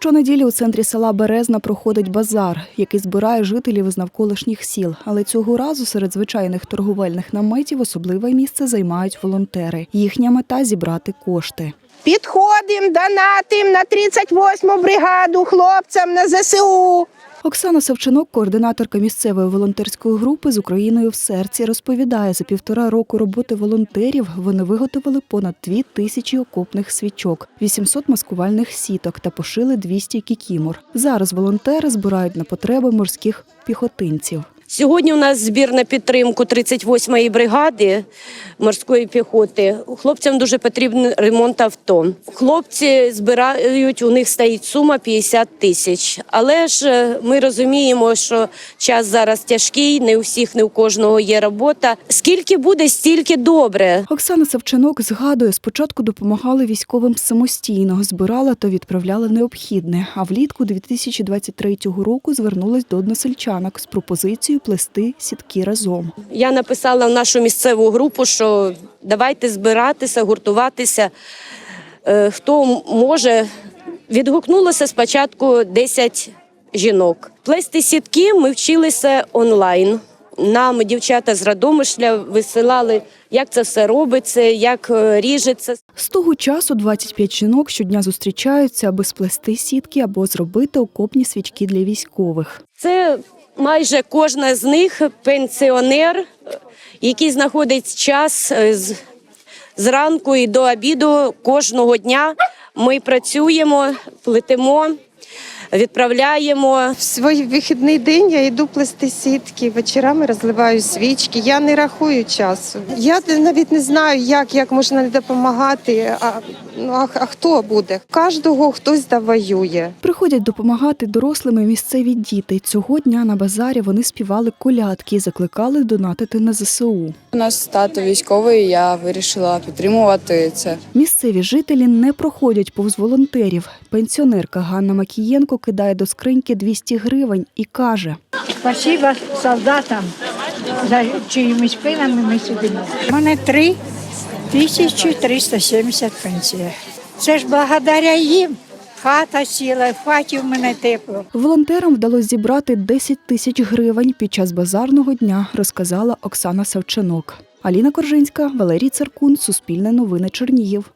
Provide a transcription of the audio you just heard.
Щонеділі у центрі села Березна проходить базар, який збирає жителів із навколишніх сіл. Але цього разу серед звичайних торговельних наметів особливе місце займають волонтери. Їхня мета зібрати кошти. Підходимо, донатим на 38-му бригаду хлопцям на ЗСУ. Оксана Савчинок, координаторка місцевої волонтерської групи з Україною в серці, розповідає, за півтора року роботи волонтерів вони виготовили понад дві тисячі окопних свічок, 800 маскувальних сіток та пошили 200 кікімор. Зараз волонтери збирають на потреби морських піхотинців. Сьогодні у нас збір на підтримку 38-ї бригади морської піхоти. Хлопцям дуже потрібен ремонт авто. Хлопці збирають, у них стоїть сума 50 тисяч. Але ж е, ми розуміємо, що час зараз тяжкий, не у всіх, не у кожного є робота. Скільки буде, стільки добре. Оксана Савчинок згадує, спочатку допомагали військовим самостійно, збирала та відправляла необхідне. А влітку 2023 року звернулась до односельчанок з пропозицією плести сітки разом. Я написала в нашу місцеву групу, що давайте збиратися, гуртуватися. Е, Хто може, відгукнулося спочатку 10 жінок. Плести сітки ми вчилися онлайн. Нам дівчата з Радомишля висилали, як це все робиться, як е, ріжеться. З того часу 25 жінок щодня зустрічаються, аби сплести сітки або зробити окопні свічки для військових. Це майже кожна з них пенсіонер, який знаходить час е, з, зранку і до обіду кожного дня. Ми працюємо, плетемо, відправляємо. В свій вихідний день я йду плести сітки, вечорами розливаю свічки. Я не рахую часу. Я навіть не знаю, як, як можна допомагати. А, ну, а, а хто буде? Кожного хтось довоює. Приходять допомагати дорослим і місцеві діти. Цього дня на базарі вони співали колядки і закликали донатити на ЗСУ. У нас тато військовий, я вирішила підтримувати це. Місцеві жителі не проходять повз волонтерів. Пенсіонерка Ганна Макієнко кидає до скриньки 200 гривень і каже: Спасибо солдатам, за чиїми спинами ми сидимо. У мене три тисячі 370 пенсія. Це ж благодаря їм. Хата сіла, в хаті в мене тепло. волонтерам вдалося зібрати 10 тисяч гривень під час базарного дня, розказала Оксана Савчинок. Аліна Коржинська, Валерій Циркун, Суспільне новини Чернігів.